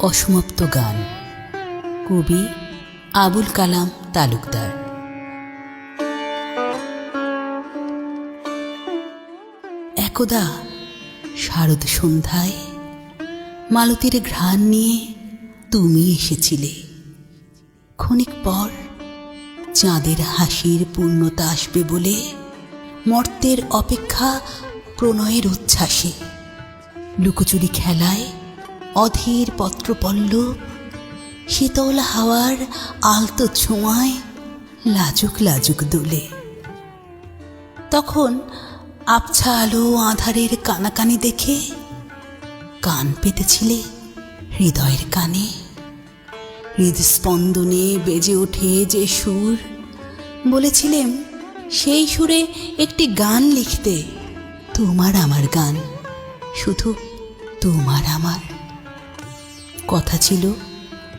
অসমাপ্ত গান। কবি আবুল কালাম তালুকদার। একদা শারদ সন্ধ্যায় মালতীর ঘ্রাণ নিয়ে তুমি এসেছিলে। ক্ষণিক পর চাঁদের হাসির পূর্ণতা আসবে বলে মর্তের অপেক্ষা প্রণয়ের উচ্ছ্বাসে। লুকোচুরি খেলায় অধীর পত্রপল্লব শীতল হাওয়ার আলতো ছোঁয়ায় লাজুক লাজুক দুলে। তখন আবছা আলো আধারের কানাকানি দেখে কান পেতেছিলে হৃদয়ের কানে। হৃদস্পন্দনে বেজে ওঠে যে সুর বলেছিলেন সেই সুরে একটি গান লিখতে তোমার আমার গান, শুধু তোমার আমার। কথা ছিল।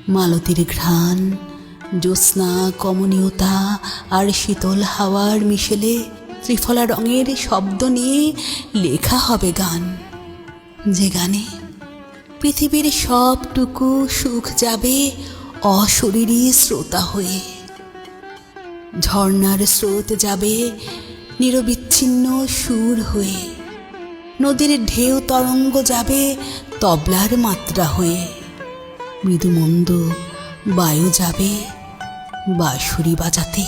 মালতীর ঘ্রাণ, জ্যোৎস্না, কমনীয়তা আর শীতল হাওয়ার মিশেলে ত্রিফলা রঙের শব্দ নিয়ে লেখা হবে গান। যে গানে পৃথিবীর সবটুকু সুখ যাবে অশরীরী শ্রোতা হয়ে। ঝর্ণার স্রোত যাবে নিরবিচ্ছিন্ন সুর হয়ে। নদীর ঢেউ তরঙ্গ যাবে তবলার মাত্রা হয়ে। মৃদুমন্দ বায়ু যাবে বাঁশুরি বাজাতে।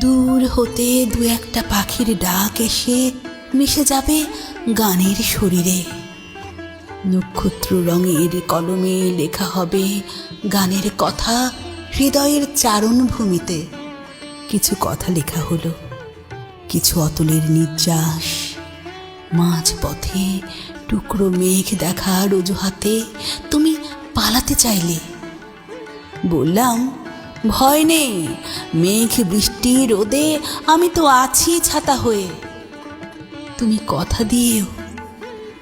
দূর হতে দু একটা পাখির ডাক এসে মিশে যাবে গানের শরীরে। নক্ষত্র রঙের কলমে লেখা হবে গানের কথা হৃদয়ের চারণ ভূমিতে কিছু কথা লেখা হলো, কিছু অতলের নির্যাস। মাঝ পথে টুকরো মেঘ দেখার অজুহাতে তুমি পালাতে চাইলে? বললাম, ভয় নেই, মেঘ, বৃষ্টি, রোদে আমি তো আছি ছাতা হয়ে। তুমি কথা দিয়েও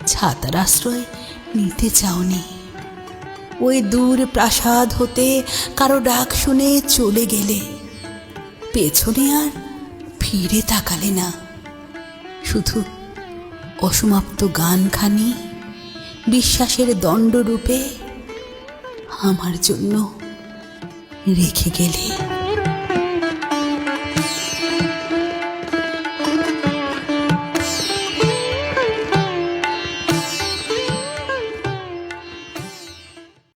ছাতার আশ্রয় নিতে চাওনি। ওই দূর প্রাসাদ হতে কারও ডাক শুনে চলে গেলে। পেছনে আর ফিরে তাকালে না। শুধু অসমাপ্ত গানখানি, বিশ্বাসের দণ্ডরূপে আমার জন্য রেখে গেলে